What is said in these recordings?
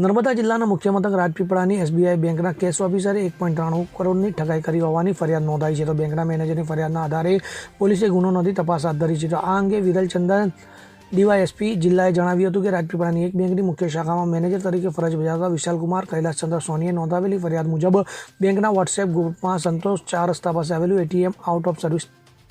નર્મદા જિલ્લાના મુખ્ય મથક રાજપીપળાની એસબીઆઈ બેંકના કેશ ઓફિસરે એક પોઈન્ટ ત્રાણું કરોડની ઠગાઈ કરી હોવાની ફરિયાદ નોંધાઈ છે તો બેંકના મેનેજરની ફરિયાદના આધારે પોલીસે ગુનો નોંધી તપાસ હાથ ધરી છે. તો આ અંગે વિરલ ચંદન, ડીવાયએસપી, જિલ્લાએ જણાવ્યું હતું કે રાજપીપળાની એક બેંકની મુખ્ય શાખામાં મેનેજર તરીકે ફરજ બજાવતા વિશાલકુમાર કૈલાસચંદ્ર સોનીએ નોંધાવેલી ફરિયાદ મુજબ બેંકના વોટ્સએપ ગ્રુપમાં સંતોષ ચાર રસ્તા પાસે આવેલું એટીએમ આઉટ ઓફ સર્વિસ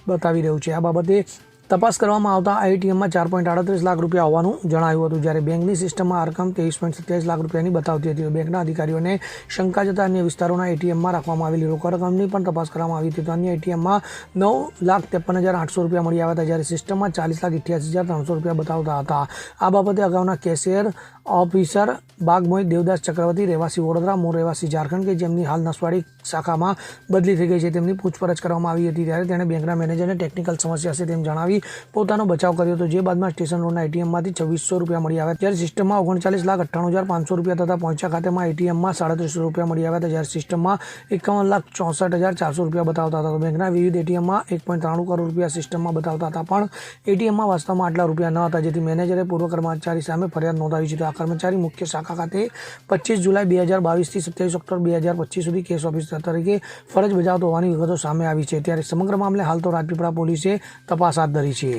બતાવી રહ્યું છે. આ બાબતે તપાસ કરવામાં આવતા આઈટીએમમાં ચાર પોઈન્ટ આડત્રીસ લાખ રૂપિયા હોવાનું જણાવ્યું હતું, જ્યારે બેંકની સિસ્ટમમાં આ રકમ ત્રેવીસ પોઈન્ટ સત્યાવીસ લાખ રૂપિયાની બતાવતી હતી. બેંકના અધિકારીઓને શંકા જતા અન્ય વિસ્તારોના એટીએમમાં રાખવામાં આવેલી રોકડ રકમની પણ તપાસ કરવામાં આવી હતી. તો અન્ય એટીએમમાં નવ લાખ ત્રેપન હજાર આઠસો રૂપિયા મળી આવ્યા હતા, જ્યારે સિસ્ટમમાં ચાલીસ લાખ અઠ્યાસી હજાર ત્રણસો રૂપિયા બતાવતા હતા. આ બાબતે અગાઉના કેશિયર ઓફિસર બાગમોય દેવદાસ ચક્રવર્તી રહેવાસી વડોદરા, મૂળ રહેવાસી ઝારખંડ કે જેમની હાલ નસવાડી શાખામાં બદલી થઈ ગઈ છે. તેમની પૂછપરછ કરવામાં આવી હતી ત્યારે તેણે બેંકના મેનેજરને ટેકનિકલ સમસ્યા છે તેમ જણાવી પોતાનો બચાવ કર્યો હતો. જે બાદમાં સ્ટેશન રોડના એટીએમમાંથી છવ્વીસો રૂપિયા મળી આવ્યા જ્યારે સિસ્ટમમાં ઓગણચાલીસ લાખ અઠ્ઠાણું હજાર પાંચસો રૂપિયા તથા પહોંચ્યા ખાતેમાં એટીએમમાં સાડત્રીસો રૂપિયા મળી આવ્યા હતા. જ્યારે સિસ્ટમમાં એકાવન લાખ ચોસઠ હજાર ચારસો રૂપિયા બતાવતા હતા. બેંકના વિવિધ એટીએમમાં એક પોઈન્ટ ત્રાણું કરોડ રૂપિયા સિસ્ટમમાં બતાવતા હતા. પણ એટીએમમાં વાસ્તવમાં આટલા રૂપિયા ન હતા, જેથી મેનેજરે પૂર્વ કર્મચારી સામે ફરિયાદ નોંધાવી છે. કર્મચારી મુખ્ય શાખા ખાતે પચીસ જુલાઈ બે હજાર બાવીસથી સત્યાવીસ ઓક્ટોબર બે હજાર પચીસ સુધી કેસ ઓફિસર તરીકે ફરજ બજાવતો હોવાની વિગતો સામે આવી છે. ત્યારે સમગ્ર મામલે હાલ તો રાજપીપળા પોલીસે તપાસ હાથ ધરી છે.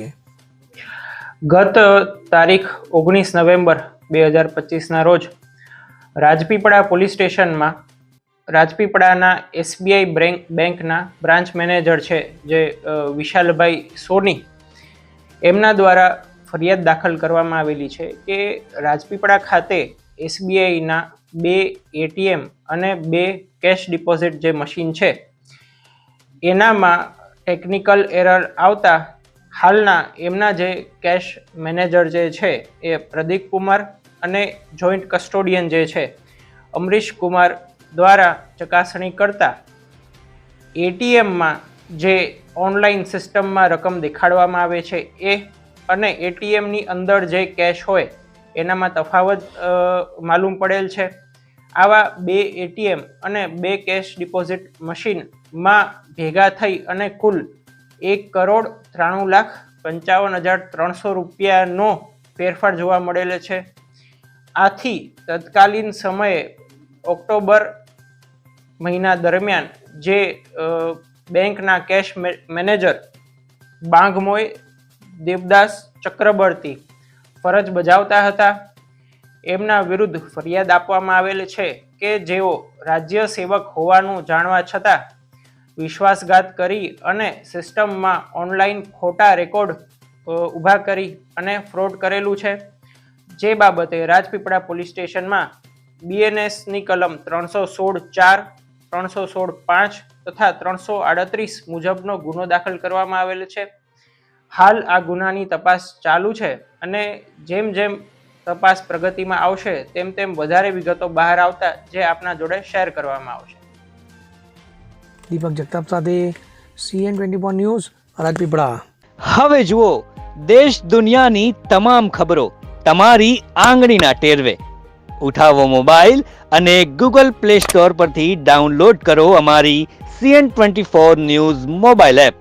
ગત તારીખ ઓગણીસ નવેમ્બર બે હજાર પચીસના રોજ રાજપીપળા પોલીસ સ્ટેશનમાં રાજપીપળાના એસબીઆઈ બેંક બેંકના બ્રાન્ચ મેનેજર છે, જે વિશાલભાઈ સોની, એમના દ્વારા ફરિયાદ દાખલ કરવામાં આવેલી છે કે રાજપીપળા ખાતે એસબીઆઈના બે એટીએમ અને બે કેશ ડિપોઝિટ જે મશીન છે, એનામાં ટેકનિકલ એરર આવતા હાલના એમના જે કેશ મેનેજર જે છે એ પ્રદીપ કુમાર અને જોઈન્ટ કસ્ટોડિયન જે છે, અમરીશ કુમાર દ્વારા ચકાસણી કરતા એટીએમમાં જે ઓનલાઈન સિસ્ટમમાં રકમ દેખાડવામાં આવે છે એ અને એટીએમની અંદર જે કેશ હોય, એનામાં તફાવત માલુમ પડેલ છે. આવા બે એટીએમ અને બે કેશ ડિપોઝિટ મશીનમાં ભેગા થઈ અને કુલ એક કરોડ ત્રાણું લાખ પંચાવન હજાર ત્રણસો રૂપિયાનો ફેરફાર જોવા મળેલો છે. આથી તત્કાલીન સમયે ઓક્ટોબર મહિના દરમિયાન જે બેંકના કેશ મેનેજર બાંગમોય દેવદાસ ચક્રબર્તી ફરજ બજાવતા હતા. એમના વિરુદ્ધ ફરિયાદ આપવામાં આવેલ છે કે જેઓ રાજ્ય સેવક હોવાનું જાણવા છતાં વિશ્વાસઘાત કરી અને સિસ્ટમમાં ઓનલાઈન ખોટા રેકોર્ડ ઊભા કરી અને ફ્રોડ કરેલું છે. જે બાબતે રાજપીપળા પોલીસ સ્ટેશનમાં બીએનએસની કલમ ત્રણસો સોળ ચાર, ત્રણસો સોળ પાંચ તથા ત્રણસો આડત્રીસ મુજબનો ગુનો દાખલ કરવામાં આવેલ છે. હાલ આ ગુનાની તપાસ ચાલુ છે અને જેમ જેમ તપાસ પ્રગતિમાં આવશે તેમ તેમ વધારે વિગતો બહાર આવતા જે આપના જોડે શેર કરવામાં આવશે. દીપક જગતાપ સાથે CN twenty four news Rajpipla હવે જુઓ દેશ દુનિયાની તમામ ખબરો તમારી આંગળીના ટેરવે. ઉઠાવો મોબાઈલ અને ગૂગલ પ્લે સ્ટોર પરથી ડાઉનલોડ કરો અમારી CN twenty four news mobile app.